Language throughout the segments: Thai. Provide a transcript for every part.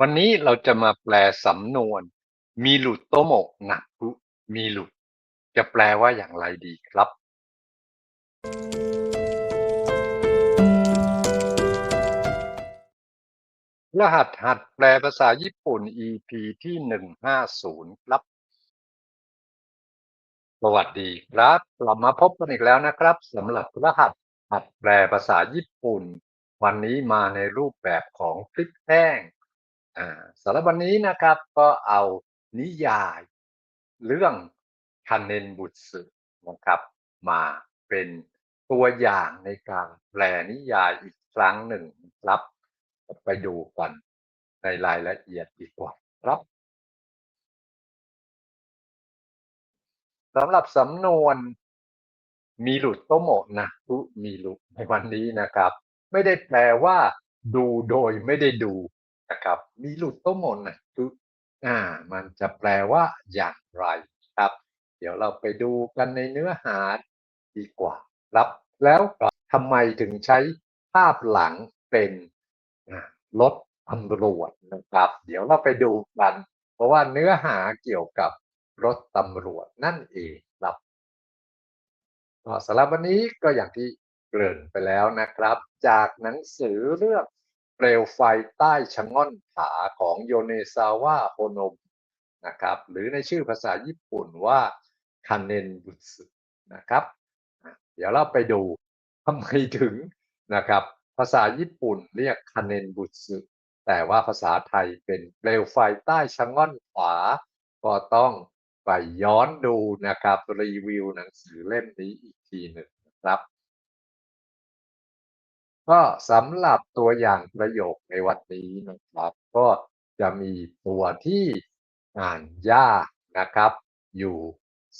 วันนี้เราจะมาแปลสำนวน มีหลุดโตโมะหนักคุมีหลุด จะแปลว่าอย่างไรดีครับ รหัสหัดแปลภาษาญี่ปุ่น EP ที่150ครับ สวัสดีครับกลับมาพบกันอีกแล้วนะครับสำหรับรหัสหัดแปลภาษาญี่ปุ่น วันนี้มาในรูปแบบของคลิปแห้ง อ่าสำหรับวันนี้นะครับก็เอานิยายเรื่องคันเนนบุตสึนะครับ มาเป็นตัวอย่างในการแปลนิยายอีกครั้งหนึ่งครับ ไปดูกันในรายละเอียดดีกว่าครับสำหรับสำนวนมีหลุดโตโมะนะทุมีหลุดในวันนี้นะครับ ไม่ได้แปลว่า ดูโดยไม่ได้ดู นะครับมีหลุดโตโมะนะทุอ่า มันจะแปลว่าอย่างไรครับ เดี๋ยวเราไปดูกันในเนื้อหาดีกว่าครับแล้วทำไมถึงใช้ภาพหลังเป็นรถตำรวจนะครับ เดี๋ยวเราไปดูกัน เพราะว่าเนื้อหาเกี่ยวกับรถตำรวจนั่นเองครับสำหรับวันนี้ก็อย่างที่เกริ่นไปแล้วนะครับ จากหนังสือเรื่อง เปลวไฟใต้ชะง่อนผาของโยเนซาวะโฮโนมนะครับหรือในชื่อภาษาญี่ปุ่นว่าคันเนนบุสึนะครับ เดี๋ยวเราไปดูทำไมถึงนะครับ ภาษาญี่ปุ่นเรียกคันเนนบุสึแต่ว่าภาษาไทยเป็นเปลวไฟใต้ชะง่อนขวา ก็ต้องไปย้อนดูนะครับ รีวิวหนังสือเล่มนี้อีกทีหนึ่งนะครับ ก็สำหรับตัวอย่างประโยคในวันนี้นะครับ ก็จะมีตัวที่อ่านยากนะครับ อยู่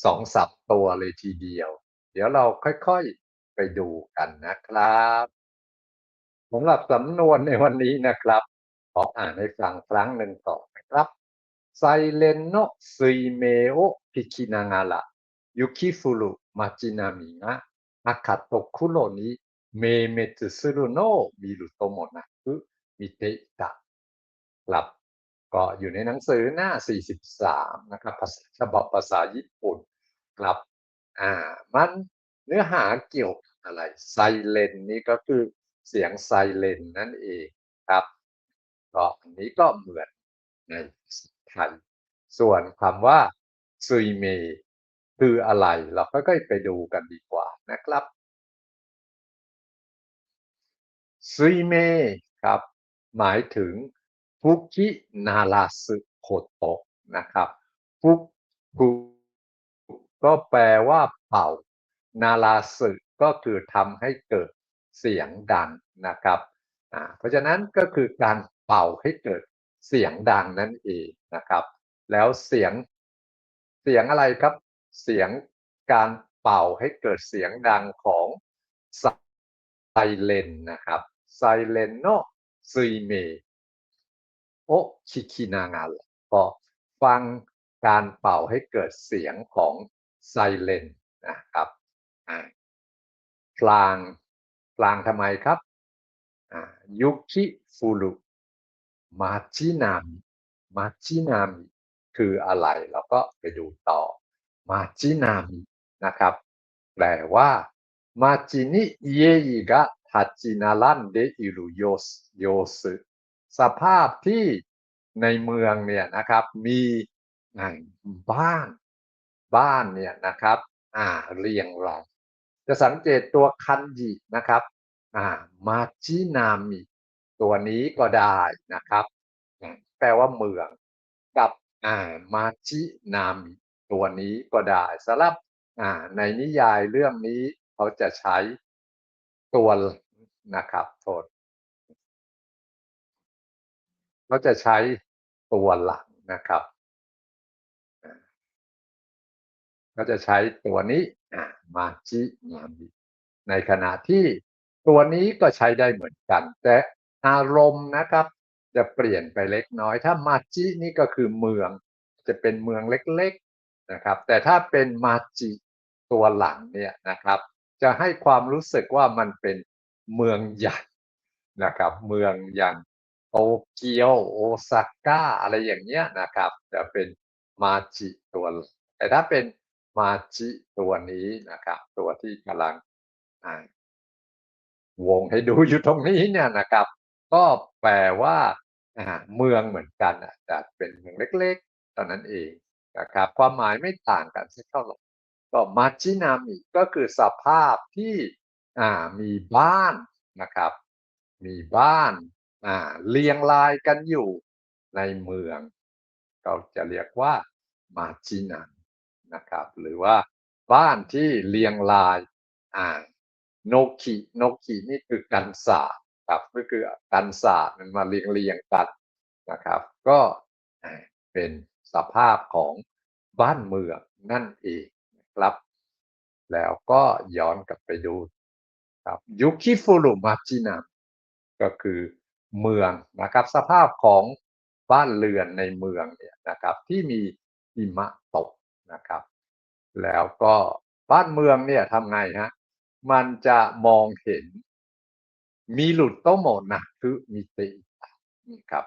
สองสับตัวเลยทีเดียว เดี๋ยวเราค่อยๆไปดูกันนะครับสำหรับสำนวนในวันนี้นะครับ ขออ่านให้ฟังครั้งหนึ่งต่อนะครับไซเลนโนซุยเมโอพิคินางาระยุคิฟุรุมาจินามิงะอาคาโตคุโรนิ เมเมตุสึรุโนมิรุโตโมนะคุมิเตอิตะครับก็อยู่ในหนังสือหน้า 43 นะครับภาษาฉบับภาษาญี่ปุ่นครับอ่ามันเนื้อหาเกี่ยวกับอะไรไซเลนนี่ก็คือเสียงไซเลนนั่นเองครับก็อันนี้ก็เหมือนในไทยส่วนคำว่าซุยเมคืออะไร เราค่อยๆไปดูกันดีกว่านะครับ ซุยเมครับ หมายถึงฟุกินาราสึโคโตะนะครับฟุกุก็แปลว่าเป่า นาราสึก็คือทำให้เกิดเสียงดังนะครับเพราะฉะนั้นก็คือการเป่าให้เกิดเสียงดังนั่นเองนะครับ แล้วเสียงเสียงอะไรครับ เสียงการเป่าให้เกิดเสียงดังของไซเลนนะครับ ไซเลนโนซุยเมโอคิคินางาก็ฟังการเป่าให้เกิดเสียงของไซเลนนะครับพลางพลางทำไมครับยุคิฟูรุมาจินามิมาจินามิคืออะไรเราก็ไปดูต่อมาจินามินะครับแปลว่ามาจินิเยยิกะ ทัจินารันเดอิรุโยสโยสสภาพที่ในเมืองเนี่ยนะครับมีบ้านบ้านเนี่ยนะครับอ่าเรียงรายจะสังเกตตัวคันจินะครับอ่ามาจินามิตัวนี้ก็ได้นะครับ แปลว่าเมืองกับอ่ามาจินามิตัวนี้ก็ได้สำหรับอ่าในนิยายเรื่องนี้เขาจะใช้ตัว นะครับโทษเขาจะใช้ตัวหลังนะครับเขาจะใช้ตัวนี้มาจินามิในขณะที่ตัวนี้ก็ใช้ได้เหมือนกัน แต่อารมณ์นะครับ จะเปลี่ยนไปเล็กน้อย ถ้ามาจินี่ก็คือเมือง จะเป็นเมืองเล็กๆนะครับ แต่ถ้าเป็นมาจิตัวหลังเนี่ยนะครับ จะให้ความรู้สึกว่ามันเป็น เมืองใหญ่นะครับ เมืองอย่างโตเกียวโอซาก้าอะไรอย่างเงี้ยนะครับ จะเป็นมาจิตัวแต่ถ้าเป็นมาจิตัวนี้นะครับ ตัวที่กำลังวงให้ดูอยู่ตรงนี้เนี่ยนะครับ ก็แปลว่าเมืองเหมือนกันอะแต่เป็นเมืองเล็กๆตอนนั้นเองนะครับ ความหมายไม่ต่างกันสักเท่าไหร่ก็มาจินามิก็คือสภาพที่ อ่ามีบ้านนะครับ มีบ้านอ่าเรียงรายกันอยู่ในเมือง เราจะเรียกว่ามาจินันนะครับ หรือว่าบ้านที่เรียงรายอ่าโนกิโนกินี่คือกันศาสตร์ครับก็คือกันศาสตร์มันมาเรียงเรียงกันนะครับ ก็เป็นสภาพของบ้านเมืองนั่นเองนะครับ แล้วก็ย้อนกลับไปดู ครับยุคิฟุรุมาจินันก็คือเมืองนะครับสภาพของบ้านเรือนในเมืองเนี่ยนะครับที่มีหิมะตกนะครับ แล้วก็บ้านเมืองเนี่ยทำไงฮะมันจะมองเห็นมีหลุดโตโมนะคือมีเตอิตะนี่ครับ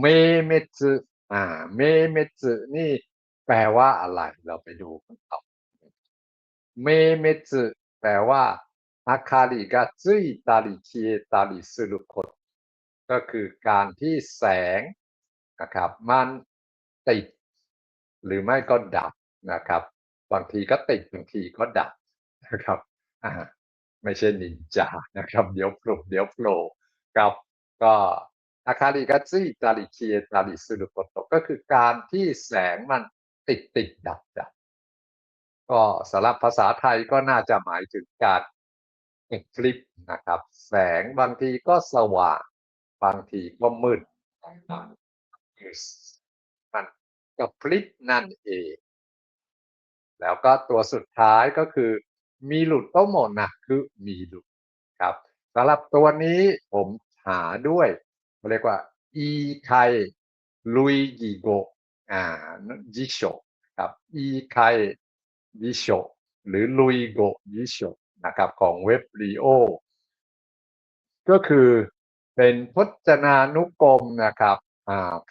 เมเมจึอ่าเมเมจึนี่แปลว่าอะไรเราไปดูกันต่อเมเมจึแปลว่า อาคาริกาจุยตาลิเคียตาลิสุรุคตก็คือการที่แสงนะครับมันติด หรือไม่ก็ดับนะครับ บางทีก็ติดบางทีก็ดับนะครับอ่าไม่ใช่นินจานะครับ เดี๋ยวปลุกเดี๋ยวโผล่กับก็อาคาริกาจิตาลิเคียตาลิสุรุโคโตก็คือการที่แสงมันติดติดดับดับก็สำหรับภาษาไทยก็น่าจะหมายถึงการ เอกลิปนะครับ แสงบางทีก็สว่าง บางทีก็มืดมันก็พลิปนั่นเอง แล้วก็ตัวสุดท้ายก็คือ มีหลุดก็หมดนะคือมีหลุดครับสำหรับตัวนี้ผมหาด้วยเรียกว่า อีไคลุยกิโกอ่าจิโชครับ อีไคยิโชหรือลุยโกยิโช นะครับของเว็บรีโอก็คือเป็นพจนานุกรมนะครับ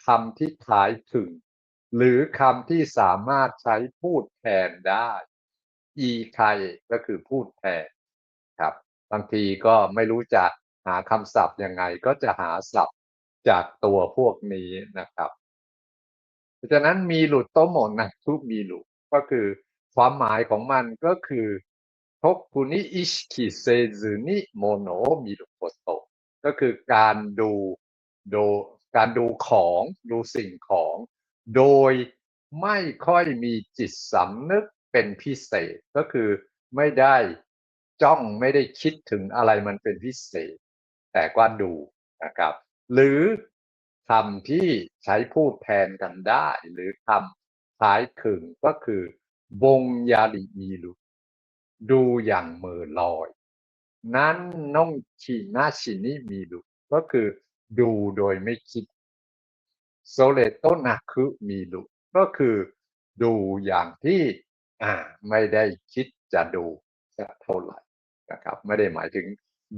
คำที่คล้ายถึง หรือคำที่สามารถใช้พูดแทนได้ อีใครก็คือพูดแทนครับบางทีก็ไม่รู้จะหาคำศัพท์ยังไงก็จะหาศัพท์จากตัวพวกนี้นะครับเพราะฉะนั้นมีหลุดโตโมนนะทุกมีหลุดก็คือความหมายของมันก็คือ ทกคุนิอิชคิเซซึนิโมโนมิรุโกโตก็คือการดูดูการดูของดูสิ่งของ โดยไม่ค่อยมีจิตสำนึกเป็นพิเศษ ก็คือไม่ได้จ้องไม่ได้คิดถึงอะไรมันเป็นพิเศษ แต่ก็ดูนะครับ หรือคำที่ใช้พูดแทนกันได้ หรือคำคล้ายคลึงก็คือบงยาลิมีลุ ดูอย่างเมือลอย นั้นน้องชินาชินิมีลุก็คือดูโดยไม่คิดโซเลโตนาคุมีลุก็คือดูอย่างที่อ่าไม่ได้คิดจะดูสักเท่าไหร่นะครับ ไม่ได้หมายถึง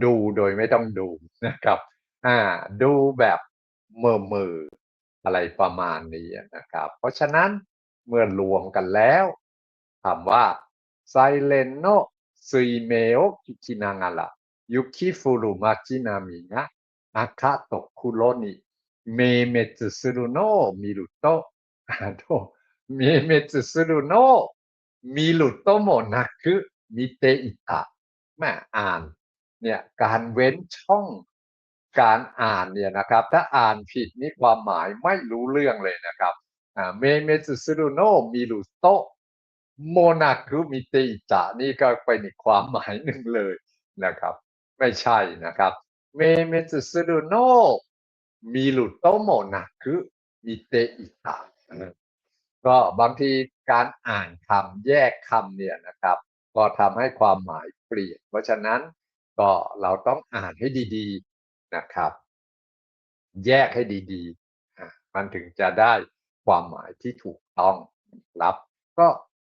ดูโดยไม่ต้องดูนะครับ อ่า ดูแบบเมื่อมืออะไรประมาณนี้นะครับ เพราะฉะนั้นเมื่อรวมกันแล้วถามว่า ไซเลนโนซุยเมโอคิคินางาระยุคิฟูรุมาจินามิงะอาคาโตคุโรนิเมเมจุสุรุโนมิรุโตอ่าโตเมเมจุสุรุโนมิรุโตโมนะคือมิเตอิตะแม่อ่านเนี่ยการเว้นช่องการอ่านเนี่ยนะครับ ถ้าอ่านผิดนี่ความหมายไม่รู้เรื่องเลยนะครับอ่าเมเมจุสุรุโนมิรุโต โมนาคุมิเตอิตะนี่ก็เป็นอีกความหมายหนึ่งเลยนะครับ ไม่ใช่นะครับเมเมจุสุรุโนมิรุโตโมนาคุมิเตอิตะก็บางทีการอ่านคำแยกคำเนี่ยนะครับ ก็ทำให้ความหมายเปลี่ยน เพราะฉะนั้นก็เราต้องอ่านให้ดีๆนะครับ แยกให้ดีๆมันถึงจะได้ความหมายที่ถูกต้องรับ ก็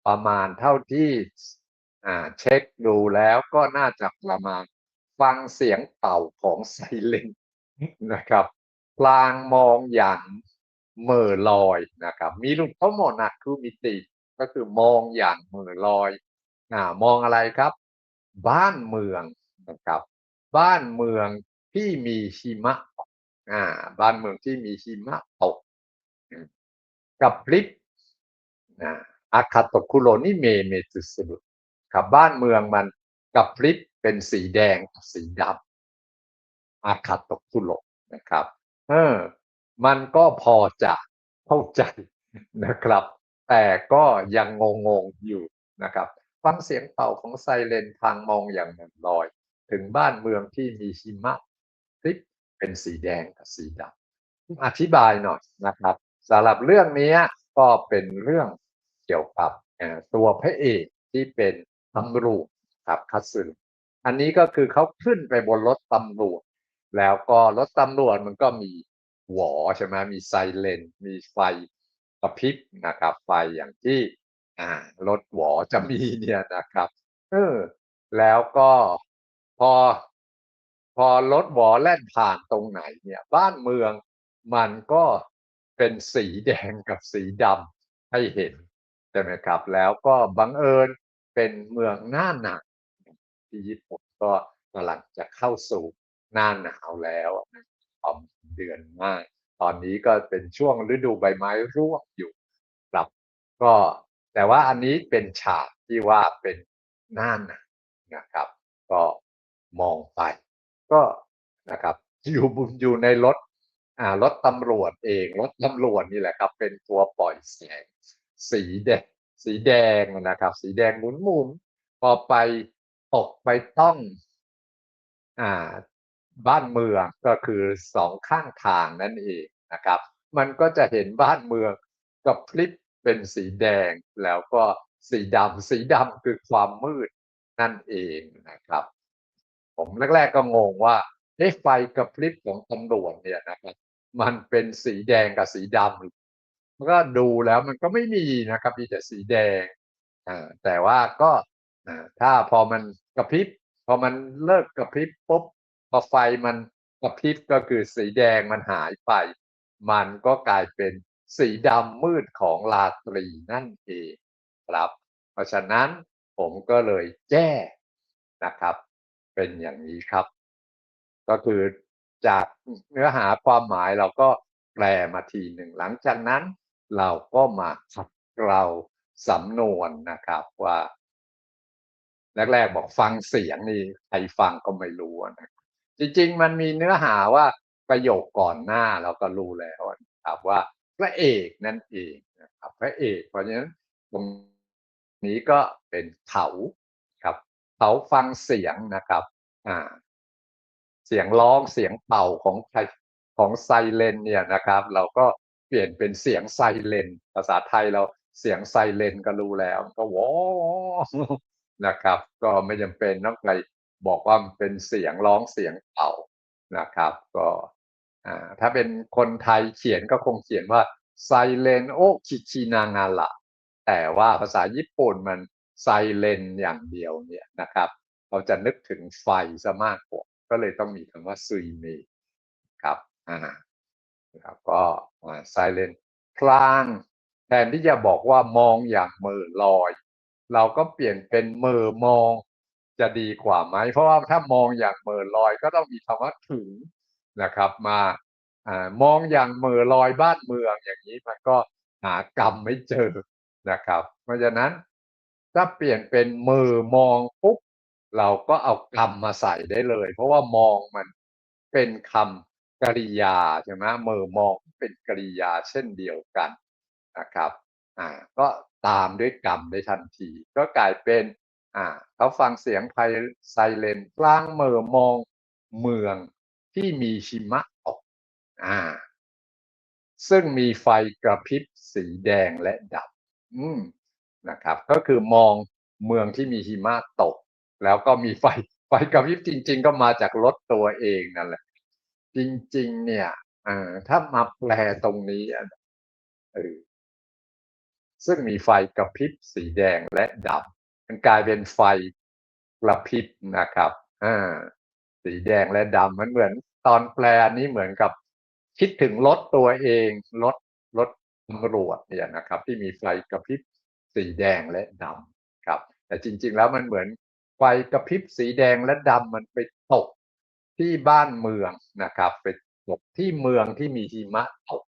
ประมาณเท่าที่เช็คดูแล้วก็น่าจะประมาณฟังเสียงเป่าของไซเลนนะครับพลางมองอย่างเหม่อลอยนะครับ มีลุทั้งหมดนะคือมิติ ก็คือมองอย่างเหม่อลอยอ่ามองอะไรครับ บ้านเมืองนะครับ บ้านเมืองที่มีหิมะอ่า บ้านเมืองที่มีหิมะตกกับพริบอ่า อาคาโตคุโรนิเมเมตุสุรุครับบ้านเมืองมันกับพริบเป็นสีแดงกับสีดำอาคาโตคุโรนะครับเออมันก็พอจะเข้าใจนะครับ แต่ก็ยังงงๆอยู่นะครับฟังเสียงเป่าของไซเรนทางมองอย่างเหมือนลอย ถึงบ้านเมืองที่มีหิมะพริบเป็นสีแดงกับสีดำอธิบายหน่อยนะครับสำหรับเรื่องนี้ก็เป็นเรื่อง เกี่ยวกับตัวพระเอกที่เป็นตำรวจครับคัตสึอันนี้ก็คือเขาขึ้นไปบนรถตำรวจ แล้วก็รถตำรวจมันก็มีหวอใช่ไหมมีไซเรนมีไฟกระพริบนะครับ ไฟอย่างที่อ่ารถหวอจะมีเนี่ยนะครับ เออ แล้วก็พอ พอรถหวอแล่นผ่านตรงไหนเนี่ย บ้านเมืองมันก็เป็นสีแดงกับสีดำให้เห็น ใช่ไหมครับ แล้วก็บังเอิญเป็นเมืองหน้าหนาวที่ญี่ปุ่นก็กำลังจะเข้าสู่หน้าหนาวแล้วประมเดือนหน้าตอนนี้ก็เป็นช่วงฤดูใบไม้ร่วงอยู่ครับก็แต่ว่าอันนี้เป็นฉากที่ว่าเป็นหน้าหนาวนะครับ ก็มองไป ก็นะครับอยู่บนอยู่ในรถอ่ารถตำรวจเองรถตำรวจนี่แหละครับ เป็นตัวปล่อยแสง สีแดงสีแดงนะครับ สีแดงหมุนๆพอไปตกไปต้องอ่าบ้านเมืองก็คือสองข้างทางนั่นเองนะครับ มันก็จะเห็นบ้านเมืองกับพลิปเป็นสีแดงแล้วก็สีดำสีดำคือความมืดนั่นเองนะครับ ผมแรกๆก็งงว่าเอ๊ะไฟกระพริบของตำรวจเนี่ยนะครับ มันเป็นสีแดงกับสีดำ มันก็ดูแล้วมันก็ไม่มีนะครับ มีแต่สีแดงอ่าแต่ว่าก็อ่าถ้าพอมันกระพริบ พอมันเลิกกระพริบปุ๊บพอไฟมันกระพริบก็คือสีแดงมันหายไป มันก็กลายเป็นสีดำมืดของราตรีนั่นเองครับ เพราะฉะนั้นผมก็เลยแจ้นะครับ เป็นอย่างนี้ครับ ก็คือจากเนื้อหาความหมายเราก็แปลมาทีหนึ่งหลังจากนั้น เราก็มาขัดเกลาสำนวนนะครับว่าแรกๆบอกฟังเสียงนี่ใครฟังก็ไม่รู้นะจริงๆ มันมีเนื้อหาว่าประโยคก่อนหน้าเราก็รู้แล้วนะครับว่าพระเอกนั่นเองนะครับพระเอกเพราะฉะนั้นตรงนี้ก็เป็นเขาครับเขาฟังเสียงนะครับอ่าเสียงร้องเสียงเป่าของของไซเรนเนี่ยนะครับ เราก็ เปลี่ยนเป็นเสียงไซเรนภาษาไทยเราเสียงไซเรนก็รู้แล้ว ก็วอนะครับ ก็ไม่จำเป็นต้องไปบอกว่ามันเป็นเสียงร้องเสียงเป่านะครับ ก็ถ้าเป็นคนไทยเขียนก็คงเขียนว่าไซเรนโอคิชินางาละแต่ว่าภาษาญี่ปุ่นมันไซเรนอย่างเดียวเนี่ยนะครับ เราจะนึกถึงไฟซะมากกว่าก็เลยต้องมีคำว่าซุยเมครับอ่า นะครับก็ไซเลนพลางแทนที่จะบอกว่ามองอย่างมือลอย เราก็เปลี่ยนเป็นมือมองจะดีกว่าไหม เพราะว่าถ้ามองอย่างมือลอยก็ต้องมีคำว่าถึงนะครับ มาอมองอย่างมือลอยบ้านเมืองอย่างนี้มันก็หากรรมไม่เจอนะครับ เพราะฉะนั้นถ้าเปลี่ยนเป็นมือมองปุ๊บเราก็เอากรรมมาใส่ได้เลย เพราะว่ามองมันเป็นคำ กริยาใช่ไหมมือมองเป็นกริยาเช่นเดียวกันนะครับอ่าก็ตามด้วยกรรมได้ทันที ก็กลายเป็นอ่าเขาฟังเสียงไพไซเรนกลางเมือมองเมืองที่มีชิมะตกอ่าซึ่งมีไฟกระพริบสีแดงและดับอืมนะครับ ก็คือมองเมืองที่มีหิมะตก แล้วก็มีไฟไฟกระพริบจริง ๆ ก็มาจากรถตัวเองนั่นแหละ จริง ๆ เนี่ยถ้ามาแปลตรงนี้เออซึ่งมีไฟกระพริบสีแดงและดับมันกลายเป็นไฟกระพริบนะครับอ่าสีแดงและดำมันเหมือน ตอนแปลนี้เหมือนกับ คิดถึงรถตัวเองรถรถตำรวจเนี่ยนะครับ ที่มีไฟกระพริบสีแดงและดำครับ แต่จริง ๆ แล้วมันเหมือนไฟกระพริบสีแดงและดำมันไปตก ที่บ้านเมืองนะครับไปตกที่เมืองที่มีหิมะตก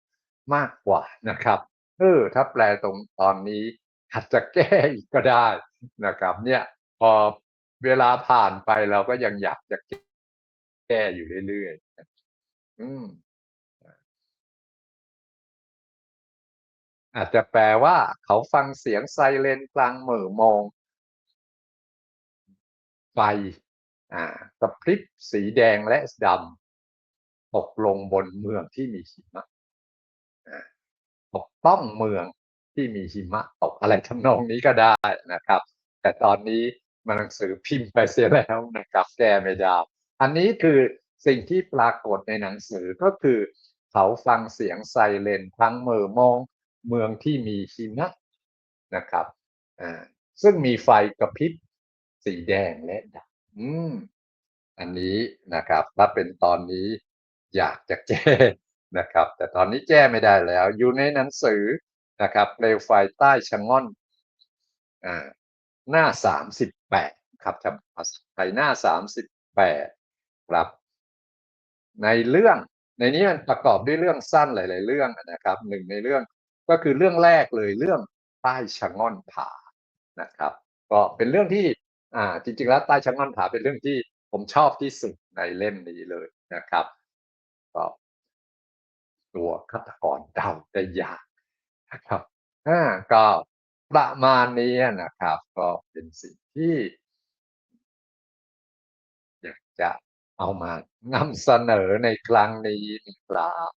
มากกว่านะครับเออถ้าแปลตรงตอนนี้อาจจะแก้อีกก็ได้นะครับ เนี่ยพอเวลาผ่านไปเราก็ยังอยากจะแก้อยู่เรื่อยๆอืมอาจจะแปลว่าเขาฟังเสียงไซเรนกลางหมู่มองไฟ กระพริบสีแดงและดำตกลงบนเมืองที่มีหิมะอ่าปกป้องเมืองที่มีหิมะตกอะไรทำนองนี้ก็ได้นะครับ แต่ตอนนี้มันหนังสือพิมพ์ไปเสียแล้วนะครับแก้ไม่ได้อันนี้คือสิ่งที่ปรากฏในหนังสือก็คือ เขาฟังเสียงไซเรนพลั้งเม่อมองเมืองที่มีหิมะนะครับอ่าซึ่งมีไฟกระพริบสีแดงและดำ อืม อันนี้นะครับถ้าเป็นตอนนี้อยากจะแก้นะครับ แต่ตอนนี้แก้ไม่ได้แล้ว อยู่ในหนังสือนะครับเปลวไฟใต้ชะง่อนอ่าหน้า38ครับแปดครับภาษาไทยหน้า38ครับ ในเรื่องในนี้มันประกอบด้วยเรื่องสั้นหลาย ๆ เรื่องนะครับหนึ่งในเรื่องก็คือเรื่องแรกเลยเรื่องใต้ชะง่อนผานะครับ ก็เป็นเรื่องที่ อ่าจริงๆแล้วใต้ชะง่อนผาเป็นเรื่องที่ผมชอบที่สุดในเล่มนี้เลยนะครับก็ตัวฆาตกรเดาได้ยากนะครับอ่าก็ประมาณนี้นะครับ ก็เป็นสิ่งที่อยากจะเอามานำเสนอในครั้งนี้นะครับ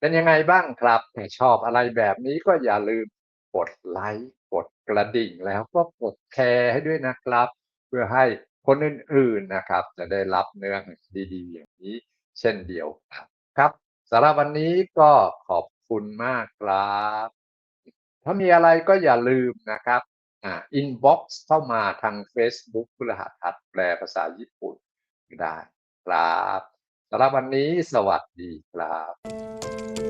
เป็นยังไงบ้างครับ?ถ้าชอบอะไรแบบนี้ก็อย่าลืมกดไลก์ กดกระดิ่งแล้วก็กดแชร์ให้ด้วยนะครับ เพื่อให้คนอื่นๆนะครับ จะได้รับเนื้อหาดีๆ อย่างนี้เช่นเดียวกันครับสำหรับวันนี้ก็ขอบคุณมากครับ ถ้ามีอะไรก็อย่าลืมนะครับอ่าอินบ็อกซ์เข้ามาทางเฟซบุ๊กพฤหัสหัดแปลภาษาญี่ปุ่นได้ครับสำหรับวันนี้สวัสดีครับ